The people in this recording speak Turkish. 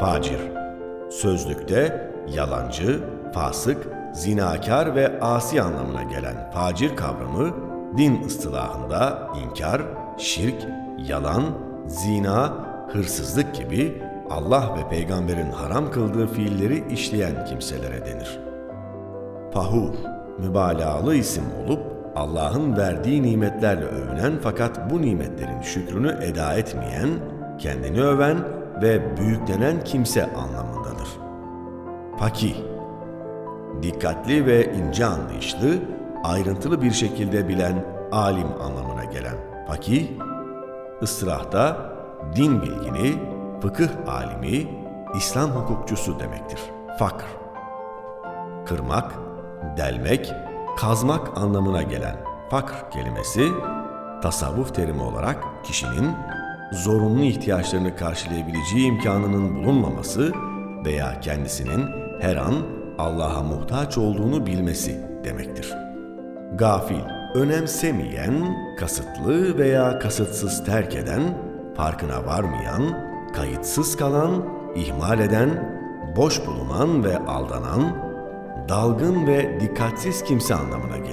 Facir Sözlükte yalancı, fasık, zinakar ve asi anlamına gelen facir kavramı din ıstılahında inkar, şirk, yalan, zina, hırsızlık gibi Allah ve peygamberin haram kıldığı fiilleri işleyen kimselere denir. Fahur, mübalağalı isim olup Allah'ın verdiği nimetlerle övünen fakat bu nimetlerin şükrünü eda etmeyen, kendini öven ve büyüklenen kimse anlamındadır. Fakih, dikkatli ve ince anlayışlı, ayrıntılı bir şekilde bilen alim anlamına gelen fakih, ıstırahta din bilgini, fıkıh alimi, İslam hukukçusu demektir. Fakr, kırmak, delmek, kazmak anlamına gelen fakr kelimesi, tasavvuf terimi olarak kişinin zorunlu ihtiyaçlarını karşılayabileceği imkanının bulunmaması veya kendisinin her an Allah'a muhtaç olduğunu bilmesi demektir. Gafil, önemsemeyen, kasıtlı veya kasıtsız terk eden, farkına varmayan, kayıtsız kalan, ihmal eden, boş bulunan ve aldanan, dalgın ve dikkatsiz kimse anlamına gelir.